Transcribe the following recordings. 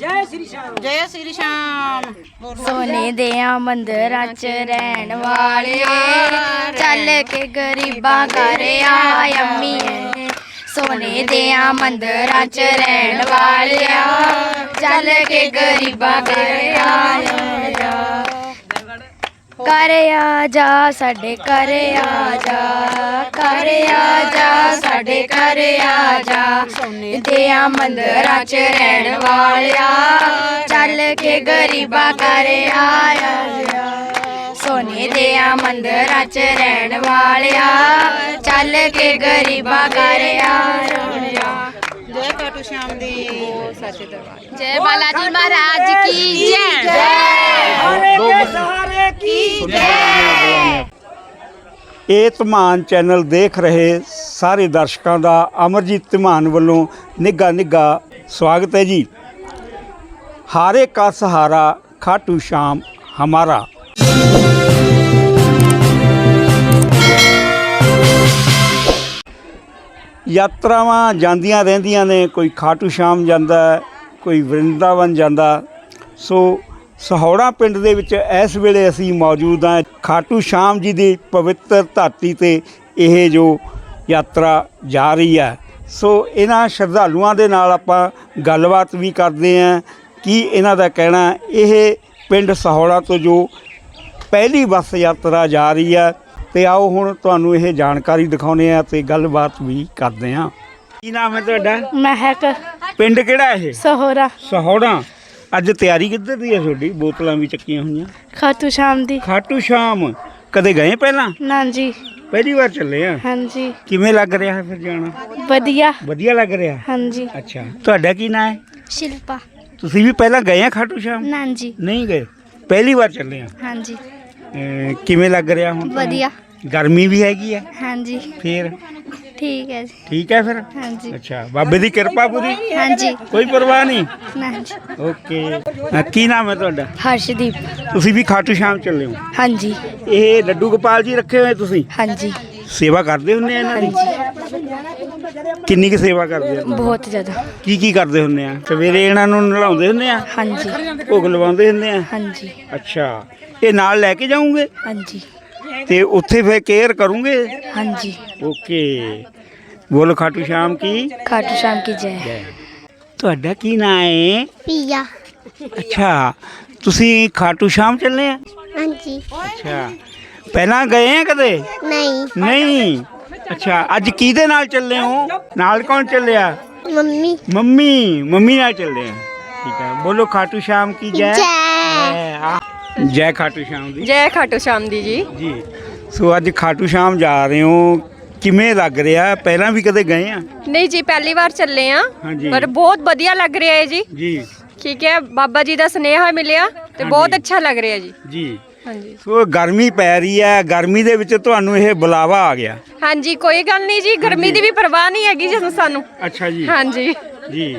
ਜੈ ਸ੍ਰੀ ਸ਼ਾਮ। ਜੈ ਸ੍ਰੀ ਸ਼ਾਮ। ਸੋਨੇ ਦਿਆਂ ਮੰਦਰਾਂ 'ਚ ਰਹਿਣ ਵਾਲਿਆ ਚੱਲ ਕੇ ਗਰੀਬਾਂ ਘਰ ਆ ਅੰਮੀਏ। ਸੋਨੇ ਦਿਆਂ ਮੰਦਰਾਂ 'ਚ ਰਹਿਣ ਵਾਲਿਆ ਚੱਲ ਕੇ ਗਰੀਬਾਂ ਘਰ ਆ ਕਰ ਆ ਜਾ ਸਾਡੇ ਘਰ ਆ ਜਾ। ਕਰ ਆ ਜਾ ਸਾਡੇ ਘਰ ਆ ਜਾ। ਸੋਨੇ ਦਿਆਂ ਮੰਦਰਾਂ 'ਚ ਰਹਿਣ ਵਾਲਿਆ। ਚੱਲ ਕੇ ਗਰੀਬਾਂ ਘਰ ਆ ਜਾ ਸੋਨੇ ਦਿਆਂ ਮੰਦਰਾਂ 'ਚ ਰਹਿਣ ਵਾਲਿਆ। ਚੱਲ ਕੇ ਗਰੀਬਾਂ ਘਰ ਆ। ਜਾ ਜੈ ਖਾਟੂ ਸ਼ਾਮ ਦੀ। ਸੱਚੇ ਦਰਬਾਰ ਜੈ ਬਾਲਾਜੀ ਮਹਾਰਾਜ ਕੀ ਜੈ। ਹਾਰੇ ਕੇ ਸਹਾਰੇ ਕੀ ਇਹ ਧਮਾਨ ਚੈਨਲ ਦੇਖ ਰਹੇ ਸਾਰੇ ਦਰਸ਼ਕਾਂ ਦਾ ਅਮਰਜੀਤ ਧਮਾਨ ਵੱਲੋਂ ਨਿੱਘਾ ਨਿੱਘਾ ਸਵਾਗਤ ਹੈ ਜੀ। ਹਾਰੇ ਕਾ ਸਹਾਰਾ ਖਾਟੂ ਸ਼ਾਮ ਹਮਾਰਾ। ਯਾਤਰਾਵਾਂ ਜਾਂਦੀਆਂ ਰਹਿੰਦੀਆਂ ਨੇ ਕੋਈ ਖਾਟੂ ਸ਼ਾਮ ਜਾਂਦਾ ਕੋਈ ਵਰਿੰਦਾਵਨ ਜਾਂਦਾ। ਸੋ ਸਹੌੜਾ ਪਿੰਡ ਦੇ ਵਿੱਚ ਇਸ ਵੇਲੇ ਅਸੀਂ ਮੌਜੂਦ ਹਾਂ। ਖਾਟੂ ਸ਼ਾਮ ਜੀ ਦੀ ਪਵਿੱਤਰ ਧਰਤੀ ਤੇ ਇਹ ਜੋ ਯਾਤਰਾ ਜਾ ਰਹੀ ਹੈ। ਸੋ ਇਹਨਾਂ ਸ਼ਰਧਾਲੂਆਂ ਦੇ ਨਾਲ ਆਪਾਂ ਗੱਲਬਾਤ ਵੀ ਕਰਦੇ ਹਾਂ। ਕੀ ਇਹਨਾਂ ਦਾ ਕਹਿਣਾ। ਇਹ ਪਿੰਡ ਸਹੌੜਾ ਤੋਂ ਜੋ ਪਹਿਲੀ ਬੱਸ ਯਾਤਰਾ ਜਾ ਰਹੀ ਹੈ। ਤੇ ਆਓ ਹੁਣ ਤੁਹਾਨੂੰ ਇਹ ਜਾਣਕਾਰੀ ਦਿਖਾਉਨੇ ਆ ਤੇ ਗੱਲਬਾਤ ਵੀ ਕਰਦੇ ਹਾਂ। ਕੀ ਨਾਮ ਹੈ ਤੁਹਾਡਾ? ਮਹਿਕ। ਪਿੰਡ ਕਿਹੜਾ ਇਹ? ਸਹੋਰਾ ਸਹੌੜਾ। ਅੱਜ ਤਿਆਰੀ ਕਿੱਧਰ ਦੀ ਹੈ ਤੁਹਾਡੀ? ਬੋਤਲਾਂ ਵੀ ਚੱਕੀਆਂ ਹੋਈਆਂ। ਖਾਟੂ ਸ਼ਾਮ ਦੀ। ਖਾਟੂ ਸ਼ਾਮ। ਕਦੇ ਗਏ ਪਹਿਲਾਂ? ਨਾਂ ਜੀ। ਪਹਿਲੀ ਵਾਰ ਚੱਲੇ ਆ? ਹਾਂਜੀ। ਕਿਵੇਂ ਲੱਗ ਰਿਹਾ ਹੈ ਫਿਰ ਜਾਣਾ? ਵਧੀਆ। ਵਧੀਆ ਲੱਗ ਰਿਹਾ? ਹਾਂਜੀ। ਅੱਛਾ। ਤੁਹਾਡਾ ਕੀ ਨਾਮ ਹੈ? ਸ਼ਿਲਪਾ। ਤੁਸੀਂ ਵੀ ਪਹਿਲਾਂ ਗਏ ਆ ਖਾਟੂ ਸ਼ਾਮ? ਨਾਂ ਜੀ। ਨਹੀਂ ਗਏ? ਪਹਿਲੀ ਵਾਰ ਚੱਲੇ ਆ? ਹਾਂਜੀ। ਅਹ ਕਿਵੇਂ ਲੱਗ ਰਿਹਾ ਹੁਣ? ਤੁਹਾਨੂੰ? ਵਧੀਆ। ਗਰਮੀ ਵੀ ਹੈਗੀ ਆ? ਹਾਂਜੀ। ਫੇਰ? ਠੀਕ ਹੈ ਜੀ। ਠੀਕ ਹੈ ਫਿਰ? ਹਾਂਜੀ। ਅੱਛਾ ਬਾਬੇ ਦੀ ਕਿਰਪਾ ਪੂਰੀ? ਹਾਂਜੀ। ਕੋਈ ਪਰਵਾਹ ਨਹੀਂ? ਨਾਂ ਜੀ। ਓਕੇ। ਅਹ ਕੀ ਨਾਮ ਹੈ ਤੁਹਾਡਾ? ਹਰਸ਼ਦੀਪ। ਤੁਸੀਂ ਵੀ ਖਾਟੂ ਸ਼ਾਮ ਚੱਲੇ ਹੋ? ਹਾਂਜੀ। ਇਹ ਲੱਡੂ ਗੋਪਾਲ ਜੀ ਰੱਖੇ ਹੋਏ ਤੁਸੀਂ? ਹਾਂਜੀ। ਸੇਵਾ ਕਰਦੇ ਹੁੰਦੇ ਆ ਇਹਨਾਂ ਦੀ? ਕਿੰਨੀ ਕੁ ਸੇਵਾ ਕਰਦੇ ਹੋ ਬਹੁਤ ਜ਼ਿਆਦਾ। ਕੀ ਕੀ ਕਰਦੇ ਹੁੰਦੇ ਆ? ਸਵੇਰੇ ਇਹਨਾਂ ਨੂੰ ਨਲਾਉਂਦੇ ਹੁੰਦੇ ਆ? ਹਾਂਜੀ। ਭੋਗ ਲਵਾਉਂਦੇ ਹੁੰਦੇ ਆ? ਹਾਂਜੀ। ਅੱਛਾ। ਇਹ ਨਾਲ ਲੈ ਕੇ ਜਾਓਗੇ? ਹਾਂਜੀ। ਤੇ ਉੱਥੇ ਫੇਰ ਕੇਅਰ ਕਰੋਗੇ? ਹਾਂਜੀ। ਓਕੇ ਬੋਲੋ ਖਾਟੂ ਸ਼ਾਮ ਕੀ? ਖਾਟੂ ਸ਼ਾਮ ਕੀ ਜੈ। ਤੁਹਾਡਾ ਕੀ ਨਾਂ ਹੈ? ਪੀਆ। ਅੱਛਾ। ਤੁਸੀਂ ਖਾਟੂ ਸ਼ਾਮ ਚੱਲੇ ਆ? ਹਾਂਜੀ। ਅੱਛਾ। ਪਹਿਲਾਂ ਗਏ ਆ ਕਦੇ? ਨਹੀਂ। ਨਹੀਂ। ਅੱਛਾ ਅੱਜ ਕਿਹਦੇ ਨਾਲ ਚੱਲੇ ਹੋ? ਨਾਲ ਕੌਣ ਚੱਲਿਆ? ਮੰਮੀ। ਮੰਮੀ। ਮੰਮੀ ਨਾਲ ਚੱਲੇ ਆ। ਠੀਕ ਹੈ ਬੋਲੋ ਖਾਟੂ ਸ਼ਾਮ ਕੀ ਜੈ? ਜੈ। ਆ- ਜੈ ਖਾਟੂ ਸ਼ਾਮ ਦੀ। ਜੈ ਖਾਟੂ ਸ਼ਾਮ ਦੀ ਜੀ। ਜੀ। ਸੋ ਅੱਜ ਖਾਟੂ ਸ਼ਾਮ ਜਾ ਰਹੇ ਹੋ। ਕਿਵੇਂ ਲੱਗ ਰਿਹਾ? ਪਹਿਲਾਂ ਵੀ ਕਦੇ ਗਏ ਆ? ਨਹੀਂ ਜੀ ਪਹਿਲੀ ਵਾਰ ਚੱਲੇ ਆ। ਹਾਂਜੀ। ਪਰ ਬਹੁਤ ਵਧੀਆ ਲੱਗ ਰਿਹਾ ਹੈ ਜੀ। ਜੀ। ਠੀਕ ਹੈ ਬਾਬਾ ਜੀ ਦਾ ਸਨੇਹਾ ਮਿਲਿਆ ਤੇ ਬਹੁਤ ਅੱਛਾ ਲੱਗ ਰਿਹਾ ਜੀ। ਜੀ। ਹਾਂਜੀ। ਸੋ ਗਰਮੀ ਪੈ ਰਹੀ ਹੈ। ਗਰਮੀ ਦੇ ਵਿੱਚ ਤੁਹਾਨੂੰ ਇਹ ਬੁਲਾਵਾ ਆ ਗਿਆ। ਹਾਂਜੀ ਕੋਈ ਗੱਲ ਨਹੀਂ ਜੀ। ਗਰਮੀ ਦੀ ਵੀ ਪਰਵਾਹ ਨਹੀਂ ਹੈਗੀ ਜਦੋਂ ਸਾਨੂੰ। ਅੱਛਾ ਜੀ। ਹਾਂਜੀ। ਜੀ।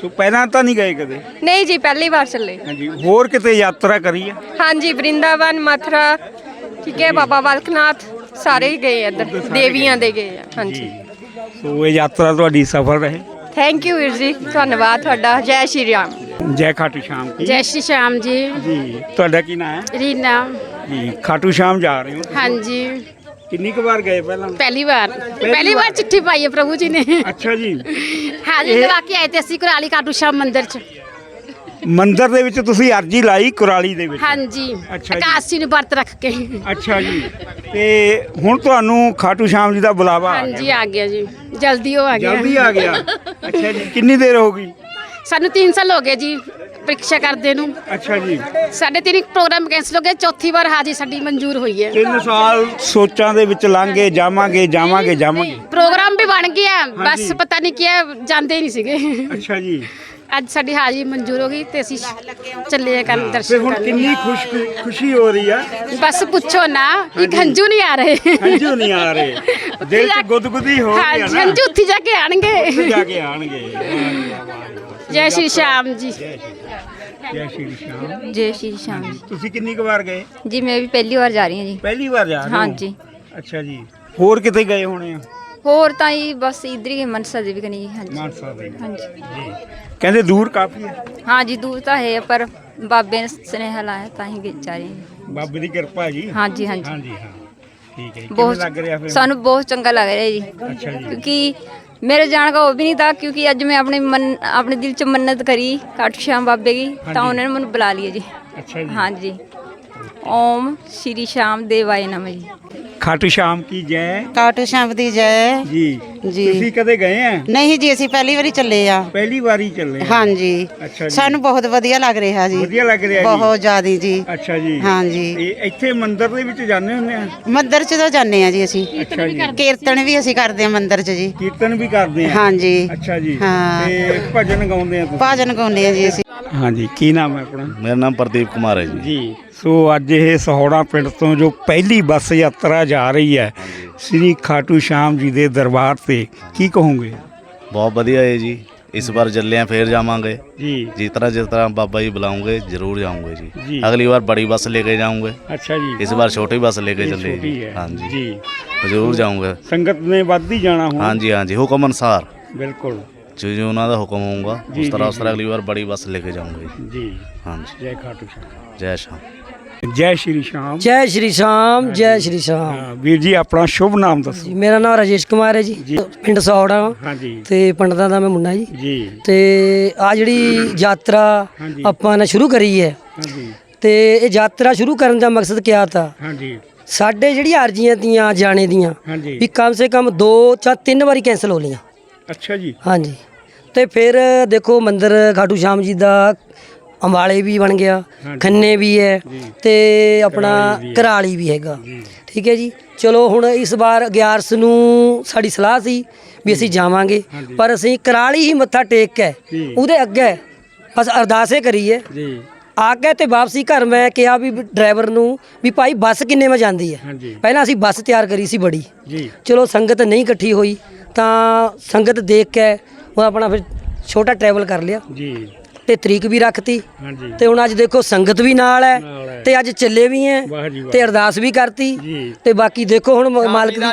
ਸੋ ਪਹਿਲਾਂ ਤਾਂ ਨਹੀਂ ਗਏ ਕਦੇ? ਨਹੀਂ ਜੀ ਪਹਿਲੀ ਵਾਰ ਚੱਲੇ। ਹਾਂਜੀ ਹੋਰ ਕਿਤੇ ਯਾਤਰਾ ਕਰੀ ਆ? ਹਾਂਜੀ ਬ੍ਰਿੰਦਾਵਨ ਮਥੁਰਾ ਠੀਕ ਹੈ ਬਾਬਾ ਬਾਲਕਨਾਥ ਸਾਰੇ ਹੀ ਗਏ ਇੱਧਰ ਦੇਵੀਆਂ ਦੇ ਗਏ ਆ ਹਾਂਜੀ। ਸੋ ਇਹ ਯਾਤਰਾ ਤੁਹਾਡੀ ਸਫਲ ਰਹੇ। ਥੈਂਕ ਯੂ ਵੀਰ ਜੀ ਧੰਨਵਾਦ ਤੁਹਾਡਾ ਜੈ ਸ਼੍ਰੀ ਰਾਮ। ਜੈ ਖਾਟੂ ਸ਼ਾਮ ਕੀ? ਜੈ ਸ਼੍ਰੀ ਸ਼ਾਮ ਜੀ। ਜੀ ਤੁਹਾਡਾ ਕੀ ਨਾਮ ਹੈ? ਰੀਨਾ। ਜੀ ਖਾਟੂ ਸ਼ਾਮ ਜਾ ਰਹੇ ਹੋ ਹਾਂਜੀ। ਕਿੰਨੀ ਕੁ ਵਾਰ ਗਏ ਪਹਿਲਾਂ? ਪਹਿਲੀ ਵਾਰ। ਪਹਿਲੀ ਵਾਰ ਚਿੱਠੀ ਪਾਈ ਹੈ ਪ੍ਰਭੂ ਜੀ ਨੇ। ਅੱਛਾ ਜੀ। ਹਾਜ਼ਰੀ ਇਹ- ਲਵਾ ਕੇ ਆਏ ਤੇ ਅਸੀਂ ਕੁਰਾਲੀ ਕਾਟੂ ਸ਼ਾਮ ਮੰਦਿਰ ਚ। ਮੰਦਿਰ ਦੇ ਵਿੱਚ ਤੁਸੀਂ ਅਰਜੀ ਲਾਈ ਕੁਰਾਲੀ ਦੇ ਵਿੱਚ? ਹਾਂਜੀ ਅੱਛਾ ਜੀ। ਆਕਾਸ਼ੀ ਨੂੰ ਵਰਤ ਰੱਖ ਕੇ। ਅੱਛਾ ਜੀ। ਤੇ ਹੁਣ ਤੁਹਾਨੂੰ ਖਾਟੂ ਸ਼ਾਮ ਜੀ ਦਾ ਬੁਲਾਵਾ ਆ ਹਾਂਜੀ ਗਿਆ। ਆ ਗਿਆ ਜੀ। ਜਲਦੀ ਉਹ ਆ ਗਿਆ। ਜਲਦੀ ਆ ਗਿਆ। ਅੱਛਾ ਜੀ ਕਿੰਨੀ ਦੇਰ ਹੋ ਗਈ? ਸਾਨੂੰ 3 ਸਾਲ ਹੋ ਗਏ ਜੀ। ਪ੍ਰੀਖਿਆ ਕਰਦੇ ਨੂੰ। ਅੱਛਾ ਜੀ। ਸਾਡੇ ਤਿੰਨ ਪ੍ਰੋਗਰਾਮ ਕੈਂਸਲ ਹੋ ਗਏ ਚੌਥੀ ਵਾਰ ਹਾਜ਼ਰੀ ਸਾਡੀ ਮਨਜ਼ੂਰ ਹੋਈ ਹੈ। ਤਿੰਨ ਸਾਲ ਸੋਚਾਂ ਦੇ ਵਿੱਚ ਲੰਘੇ ਜਾਵਾਂਗੇ ਜਾਵਾਂਗੇ ਜਾਵਾਂਗੇ। ਪ੍ਰੋਗਰਾਮ ਵੀ ਬਣ ਗਿਆ ਬਸ। ਪਤਾ ਨਹੀਂ ਕੀ ਹੈ, ਜਾਂਦੇ ਹੀ ਨਹੀਂ ਸੀਗੇ। ਅੱਛਾ ਜੀ। ਅੱਜ ਸਾਡੀ ਹਾਜ਼ਰੀ ਮਨਜ਼ੂਰ ਹੋ ਗਈ ਤੇ ਅਸੀਂ ਚੱਲੇ ਆ ਕਰਨ ਤੇ ਦਰਸ਼ਨ ਹੁਣ ਕਰਨ। ਕਿੰਨੀ ਖੁਸ਼ ਖੁਸ਼ੀ ਹੋ ਰਹੀ ਆ? ਬਸ ਪੁੱਛੋ ਨਾ ਇੱਕ ਹੰਝੂ ਨਹੀਂ ਆ ਰਹੇ। ਹੰਝੂ ਨਹੀਂ ਆ ਰਹੇ। ਦਿਲ ਚ ਗੁਦਗੁਦੀ ਹੋ ਰਹੀ ਆ ਹਾਂਜੀ ਨਾ ਹੰਝੂ ਉੱਥੇ ਜਾ ਕੇ ਆਣਗੇ। ਜਾ ਕੇ ਆਣਗੇ। ਵਾਹ ਜੀ ਵਾਹ, ਵਾਹ ਜੀ। ਜੈ ਸ਼੍ਰੀ ਸ਼ਾਮ ਜੀ ਜੈ। ਸ਼੍ਰੀ ਸ਼ਾਮ। ਜੈ ਸ਼੍ਰੀ ਸ਼ਾਮ। ਤੁਸੀਂ ਕਿੰਨੀ ਕੁ ਵਾਰ ਗਏ? ਜੀ ਮੈਂ ਵੀ ਪਹਿਲੀ ਵਾਰ ਜਾ ਰਹੀ ਹਾਂ ਜੀ। ਪਹਿਲੀ ਵਾਰ ਜਾ ਰਹੇ ਹੋ? ਹਾਂਜੀ। ਅੱਛਾ ਜੀ। ਹੋਰ ਕਿਤੇ ਗਏ ਹੋਣੇ ਆ ਹੋਰ ਤਾਂ ਜੀ ਬਸ ਇਧਰ ਹੀ ਮਨਸਾ ਦੇਵੀ ਕਨੀ ਜੀ ਹਾਂਜੀ। ਦੇ। ਹਾਂਜੀ। ਜੀ। ਕਹਿੰਦੇ ਦੂਰ ਕਾਫੀ ਹੈ। ਹਾਂ ਜੀ ਦੂਰ ਤਾਂ ਹੈ ਪਰ ਬਾਬੇ ਨੇ ਸੁਨੇਹਾ ਲਾਇਆ ਤਾਂ ਹੀ ਗਏ ਜਾ ਰਹੇ ਹਾਂ। ਬਾਬੇ ਦੀ ਕਿਰਪਾ ਹੈ ਜੀ। ਹਾਂਜੀ ਹਾਂਜੀ। ਹਾਂਜੀ ਹਾਂ। ਠੀਕ ਹੈ ਜੀ। ਕਿਵੇਂ ਲੱਗ ਰਿਹਾ ਬਹੁਤ ਫਿਰ? ਸਾਨੂੰ ਬਹੁਤ ਚੰਗਾ ਲੱਗ ਰਿਹਾ ਜੀ। ਅੱਛਾ ਜੀ। ਕਿਉਂਕਿ मेरे जान का वो भी नहीं था क्योंकि अज मैं अपने मन अपने दिल च मन्नत करी खाटू श्याम बाबे की हाँ तो जी। उन्होंने मैंने बुला लिया जी ਅੱਛਾ ਜੀ हाँ जी ओम श्री श्याम देवाय नमः जी ਖਾਟੂ ਸ਼ਾਮ ਕੀ ਜੈ? ਕਾਟੂ ਸ਼ਾਮ ਦੀ ਜੈ। ਜੀ। ਜੀ। ਤੁਸੀਂ ਕਦੇ ਗਏ ਆ ਨਹੀਂ ਜੀ ਅਸੀਂ ਪਹਿਲੀ ਵਾਰੀ ਚੱਲੇ ਆ। ਪਹਿਲੀ ਵਾਰੀ ਚੱਲੇ ਆ? ਹਾਂਜੀ। ਅੱਛਾ ਜੀ। ਸਾਨੂੰ ਬਹੁਤ ਵਧੀਆ ਲੱਗ ਰਿਹਾ ਜੀ। ਵਧੀਆ ਲੱਗ ਰਿਹਾ ਜੀ? ਬਹੁਤ ਜ਼ਿਆਦੀ ਜੀ। ਅੱਛਾ ਜੀ। ਹਾਂਜੀ। ਇਹ ਇੱਥੇ ਮੰਦਿਰ ਦੇ ਵਿੱਚ ਜਾਂਦੇ ਹੁੰਦੇ ਆ? ਮੰਦਿਰ ਚ ਤਾਂ ਜਾਂਦੇ ਆ ਜੀ ਅਸੀਂ। ਅੱਛਾ ਜੀ। ਕੀਰਤਨ ਵੀ ਅਸੀਂ ਕਰਦੇ ਆ ਮੰਦਿਰ ਚ ਜੀ। ਕੀਰਤਨ ਵੀ ਕਰਦੇ ਆ? ਹਾਂਜੀ। ਅੱਛਾ ਜੀ। ਹਾਂ। ਤੇ ਭਜਨ ਗਾਉਂਦੇ ਆ ਤੁਸੀਂ? ਭਾਜਨ ਗਾਉਂਦੇ ਆ ਜੀ ਅਸੀਂ। ਹਾਂਜੀ ਕੀ ਨਾਮ ਹੈ ਆਪਣਾ? ਮੇਰਾ ਨਾਮ ਪ੍ਰਦੀਪ ਕੁਮਾਰ ਹੈ ਜੀ। ਜੀ। ਸੋ ਅੱਜ ਇਹ ਸਹੌੜਾ ਪਿੰਡ ਤੋਂ ਜੋ ਪਹਿਲੀ ਬੱਸ ਯਾਤਰਾ ਜਾ ਰਹੀ ਹੈ ਸ੍ਰੀ ਖਾਟੂ ਸ਼ਾਮ ਜੀ ਦੇ ਦਰਬਾਰ ਤੇ ਕੀ ਕਹੋਗੇ? ਬਹੁਤ ਵਧੀਆ ਹੈ ਜੀ। ਇਸ ਵਾਰ ਜੱਲਿਆਂ ਫੇਰ ਜਾਵਾਂਗੇ। ਜੀ। ਜਿਸ ਤਰ੍ਹਾਂ ਜਿਸ ਤਰ੍ਹਾਂ ਬਾਬਾ ਜੀ ਬੁਲਾਉਂਗੇ ਜ਼ਰੂਰ ਜਾਉਂਗੇ ਜੀ। ਅਗਲੀ ਵਾਰ ਬੜੀ ਬੱਸ ਲੈ ਕੇ ਜਾਉਂਗੇ ਅੱਛਾ ਜੀ। ਇਸ ਵਾਰ ਛੋਟੀ ਬੱਸ ਲੈ ਕੇ ਚੱਲੇ ਹਾਂਜੀ। ਜੀ। ਜ਼ਰੂਰ ਜਾਉਂਗੇ ਸੰਗਤ ਨੇ ਵੱਧ ਜਾਣਾ ਹੁਣ। ਹਾਂਜੀ ਹਾਂਜੀ। ਹੁਕਮ ਅਨਸਾਰ। ਬਿਲਕੁਲ। ਜੋ ਜੋ ਉਹਨਾਂ ਦਾ ਹੁਕਮ ਹੋਊਗਾ ਉਸ ਤਰ੍ਹਾਂ ਉਸ ਤਰ੍ਹਾਂ ਅਗਲੀ ਵਾਰ ਬੜੀ ਬੱਸ ਲੈ ਕੇ ਜਾਉਂਗੇ ਜੀ। ਹਾਂਜੀ। ਜੈ ਖਾਟੂ ਜੈ ਸ਼ਾਮ। ਜੈ ਸ਼੍ਰੀ ਸ਼ਾਮ। ਜੈ ਸ਼੍ਰੀ ਸ਼ਾਮ ਜੈ ਸ਼੍ਰੀ ਸ਼ਾਮ। ਹਾਂ, ਵੀਰ ਜੀ ਆਪਣਾ ਸ਼ੁਭ ਨਾਮ ਦੱਸੋ। ਜੀ ਮੇਰਾ ਨਾਮ ਰਾਜੇਸ਼ ਕੁਮਾਰ ਹੈ ਜੀ। ਜੀ। ਪਿੰਡ ਸੌੜਾ ਹਾਂਜੀ। ਤੇ ਪੰਡਤਾਂ ਦਾ ਮੈਂ ਮੁੰਡਾ ਜੀ। ਜੀ। ਤੇ ਆ ਜਿਹੜੀ ਯਾਤਰਾ ਹਾਂਜੀ। ਆਪਾਂ ਨੇ ਸ਼ੁਰੂ ਕਰੀ ਹੈ। ਹਾਂਜੀ। ਤੇ ਇਹ ਯਾਤਰਾ ਸ਼ੁਰੂ ਕਰਨ ਦਾ ਮਕਸਦ ਕੀ ਤਾ? ਹਾਂਜੀ। ਸਾਡੇ ਜਿਹੜੀ ਅਰਜ਼ੀਆਂ ਤੀਆਂ ਜਾਣੇ ਦੀਆਂ ਹਾਂਜੀ। ਵੀ ਕਮ ਸੇ ਕਮ ਦੋ ਜਾਂ ਤਿੰਨ ਵਾਰੀ ਕੈਨਸਲ ਹੋ ਲੀਆਂ ਅੱਛਾ ਜੀ। ਹਾਂਜੀ। ਤੇ ਫਿਰ ਦੇਖੋ ਮੰਦਿਰ ਖਾਟੂ ਸ਼ਾਮ ਜੀ ਦਾ ਅੰਬਾਲੇ ਵੀ ਬਣ ਗਿਆ। ਖੰਨੇ ਵੀ ਹੈ। ਤੇ ਆਪਣਾ ਕਰਾਲੀ ਵੀ ਹੈਗਾ। ਠੀਕ ਹੈ ਜੀ। ਚਲੋ ਹੁਣ ਇਸ ਵਾਰ 11 ਨੂੰ ਸਾਡੀ ਸਲਾਹ ਸੀ ਵੀ ਅਸੀਂ ਜਾਵਾਂਗੇ। ਪਰ ਅਸੀਂ ਕਰਾਲੀ ਹੀ ਮੱਥਾ ਟੇਕ ਕੇ। ਉਹਦੇ ਅੱਗੇ ਬਸ ਅਰਦਾਸੇ ਕਰੀਏ। ਜੀ। ਆ ਕੇ ਤੇ ਵਾਪਸੀ ਘਰ ਮੈਂ ਕਿਹਾ ਵੀ ਡਰਾਈਵਰ ਨੂੰ ਵੀ ਭਾਈ ਬੱਸ ਕਿੰਨੇ ਵਜੇ ਜਾਂਦੀ ਹੈ? ਪਹਿਲਾਂ ਅਸੀਂ ਬੱਸ ਤਿਆਰ ਕਰੀ ਸੀ ਬੜੀ। ਚਲੋ ਸੰਗਤ ਨਹੀਂ ਇਕੱਠੀ ਹੋਈ ਤਾਂ ਸੰਗਤ ਦੇਖ ਕੇ ਉਹ ਆਪਣਾ ਫਿਰ ਛੋਟਾ ਟਰੈਵਲ ਕਰ ਲਿਆ। ਜੀ। ਤੇ ਤਰੀਕ ਵੀ ਰੱਖਤੀ। ਹਾਂਜੀ। ਤੇ ਹੁਣ ਅੱਜ ਦੇਖੋ ਸੰਗਤ ਵੀ ਨਾਲ ਹੈ। ਤੇ ਅੱਜ ਚੱਲੇ ਵੀ ਵਾਹ। ਤੇ ਅਰਦਾਸ ਵੀ ਕਰਤੀ। ਤੇ ਬਾਕੀ ਦੇਖੋ ਹੁਣ ਮਾਲਕ ਦਾ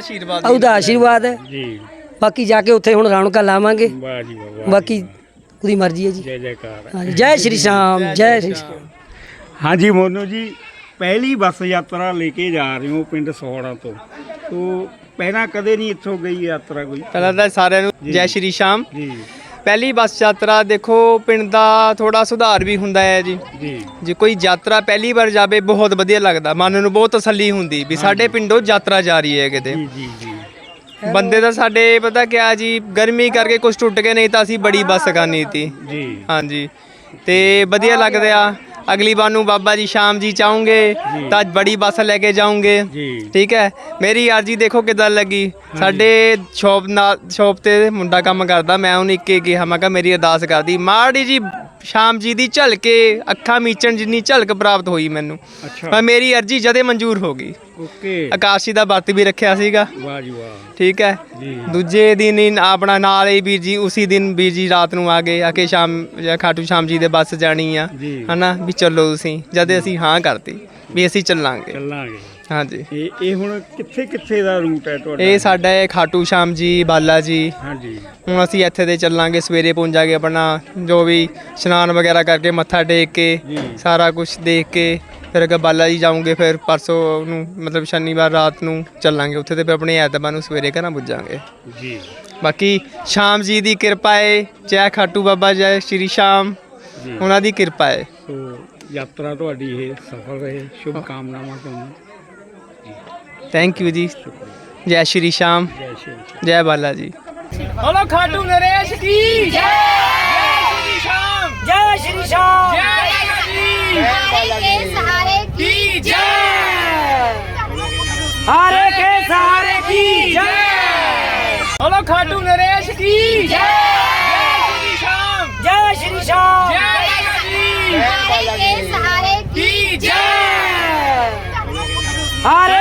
ਉਹਦਾ ਆਸ਼ੀਰਵਾਦ ਹੈ। ਜੀ। ਬਾਕੀ ਜਾ ਕੇ ਉੱਥੇ ਹੁਣ ਰੌਣਕਾਂ ਲਾਵਾਂਗੇ। ਵਾਹ ਜੀ ਵਾਹ, ਵਾਹ ਬਾਕੀ ਉਹਦੀ ਮਰਜ਼ੀ ਹੈ ਜੀ। ਜੈ ਜੈਕਾਰ ਹਾਂਜੀ ਜੈ ਸ਼੍ਰੀ ਸ਼ਾਮ ਜੈ ਸ਼੍ਰੀ ਸ਼ਾਮ। ਹਾਂਜੀ ਮੋਨੂ ਜੀ ਪਹਿਲੀ ਬੱਸ ਯਾਤਰਾ ਲੈ ਕੇ ਜਾ ਰਹੇ ਹੋ ਪਿੰਡ ਸੋਹੜਾ ਤੋਂ। ਤੋ ਪਹਿਲਾਂ ਕਦੇ ਨਹੀਂ ਇੱਥੋਂ ਗਈ ਯਾਤਰਾ ਕੋਈ? ਪਹਿਲਾਂ ਤਾਂ ਸਾਰਿਆਂ ਨੂੰ ਜੈ ਸ਼੍ਰੀ ਸ਼ਾਮ। ਜੀ। ਪਹਿਲੀ ਬੱਸ ਯਾਤਰਾ ਦੇਖੋ ਪਿੰਡ ਦਾ ਥੋੜਾ ਸੁਧਾਰ ਵੀ ਹੁੰਦਾ ਹੈ ਜੀ। ਜੀ। ਜੇ ਕੋਈ ਯਾਤਰਾ ਪਹਿਲੀ ਵਾਰ ਜਾਵੇ ਬਹੁਤ ਵਧੀਆ ਲੱਗਦਾ। ਮਨ ਨੂੰ ਬਹੁਤ ਤਸੱਲੀ ਹੁੰਦੀ ਵੀ ਸਾਡੇ ਪਿੰਡੋਂ ਯਾਤਰਾ ਜਾ ਰਹੀ ਹੈ ਕਿਤੇ। ਜੀ ਜੀ ਜੀ। ਬੰਦੇ ਦਾ ਸਾਡੇ ਪਤਾ ਕਿਆ ਜੀ ਗਰਮੀ ਕਰਕੇ ਕੁਝ ਟੁੱਟ ਗਏ ਨਹੀਂ ਤਾਂ ਅਸੀਂ ਬੜੀ ਬੱਸ ਕਰਨੀ ਸੀ। ਜੀ। ਹਾਂਜੀ। ਤੇ ਵਧੀਆ ਲੱਗਦਾ ਆ। ਅਗਲੀ ਵਾਰ ਨੂੰ ਬਾਬਾ ਜੀ ਸ਼ਾਮ ਜੀ ਚਾਹੋਗੇ ਤਾਂ ਬੜੀ ਬੱਸ ਲੈ ਕੇ ਜਾਓਗੇ ਜੀ। ਠੀਕ ਹੈ? ਮੇਰੀ ਅਰਜੀ ਦੇਖੋ ਕਿਦਾਂ ਲੱਗੀ। ਸਾਡੇ ਸ਼ੌਪ ਨਾਲ ਸ਼ੌਪ ਤੇ ਮੁੰਡਾ ਕੰਮ ਕਰਦਾ ਮੈਂ ਉਹਨੂੰ ਇੱਕ ਹੀ ਕਿਹਾ ਮੈਂ ਕਿਹਾ ਮੇਰੀ ਅਰਦਾਸ ਕਰਦੀ ਮਾੜੀ ਜੀ ਸ਼ਾਮ ਜੀ ਦੀ ਝਲਕੇ ਅੱਖਾਂ ਮੀਚਣ ਜਿੰਨੀ ਝਲਕ ਪ੍ਰਾਪਤ ਹੋਈ ਮੈਨੂੰ। ਅੱਛਾ। ਪਰ ਮੇਰੀ ਅਰਜੀ ਜਦੇ ਮਨਜ਼ੂਰ ਹੋ ਗਈ। ਓਕੇ। ਆਕਾਸ਼ੀ ਦਾ ਵਰਤ ਵੀ ਰੱਖਿਆ ਸੀਗਾ। ਵਾਹ ਜੀ ਵਾਹ। ਠੀਕ ਹੈ। ਜੀ। ਦੂਜੇ ਦਿਨ ਹੀ ਆਪਣਾ ਨਾਲ ਹੀ ਵੀਰ ਜੀ ਉਸੇ ਦਿਨ ਵੀਰ ਜੀ ਰਾਤ ਨੂੰ ਆ ਗਏ। ਆ ਕੇ ਸ਼ਾਮ ਜਾਂ ਖਾਟੂ ਸ਼ਾਮ ਜੀ ਦੇ ਬੱਸ ਜਾਣੀ ਆ। ਜੀ। ਹਨਾ? ਵੀ ਚੱਲੋ ਤੁਸੀਂ। ਜਦ ਅਸੀਂ ਹਾਂ ਕਰਤੀ ਵੀ ਅਸੀਂ ਚੱਲਾਂਗੇ। ਚੱਲਾਂਗੇ। ਹਾਂਜੀ। ਇਹ ਇਹ ਹੁਣ ਕਿੱਥੇ ਕਿੱਥੇ ਦਾ ਰੂਟ ਹੈ ਤੁਹਾਡਾ? ਇਹ ਸਾਡਾ ਹੈ ਖਾਟੂ ਸ਼ਾਮ ਜੀ ਬਾਲਾ ਜੀ। ਹਾਂਜੀ। ਹੁਣ ਅਸੀਂ ਇੱਥੇ ਤੇ ਚੱਲਾਂਗੇ ਸਵੇਰੇ ਪਹੁੰਚਾਂਗੇ ਆਪਣਾ ਜੋ ਵੀ ਇਸ਼ਨਾਨ ਵਗੈਰਾ ਕਰਕੇ ਮੱਥਾ ਟੇਕ ਕੇ ਜੀ। ਸਾਰਾ ਕੁਝ ਦੇਖ ਕੇ। ਫਿਰ ਅੱਗੇ ਬਾਲਾ ਜੀ ਜਾਵਾਂਗੇ ਫਿਰ ਪਰਸੋਂ ਨੂੰ ਮਤਲਬ ਸ਼ਨੀਵਾਰ ਰਾਤ ਨੂੰ ਚੱਲਾਂਗੇ ਉੱਥੇ ਤੇ ਫਿਰ ਆਪਣੇ ਐਤਵਾਰ ਨੂੰ ਸਵੇਰੇ ਘਰਾਂ ਪੁੱਜਾਂਗੇ। ਜੀ। ਬਾਕੀ ਸ਼ਾਮ ਜੀ ਦੀ ਕਿਰਪਾ ਹੈ ਜੈ ਖਾਟੂ ਬਾਬਾ ਜੈ ਸ਼੍ਰੀ ਸ਼ਾਮ। ਉਹਨਾਂ ਦੀ ਕਿਰਪਾ ਹੈ ਯਾਤਰਾ ਤੁਹਾਡੀ ਇਹ ਸਫਲ ਰਹੇ ਸ਼ੁਭ ਕਾਮਨਾਵਾਂ ਤੁਹਾਨੂੰ। ਥੈਂਕ ਯੂ ਜੀ। ਜੈ ਸ਼੍ਰੀ ਸ਼ਾਮ ਜੈ ਬਾਲਾ ਜੀ। ਬੋਲੋ ਖਾਟੂ ਨਰੇਸ਼ ਕੀ? ਜੈ ਸ਼੍ਰੀ ਸ਼ਾਮ। ਜੈ ਸ਼੍ਰੀ ਸ਼ਾਮ। हरे के सहारे की जय हरे के सहारे की जय बोलो खाटू नरेश की जय श्री श्याम जय श्री श्याम जय हरे के सहारे की जय हरे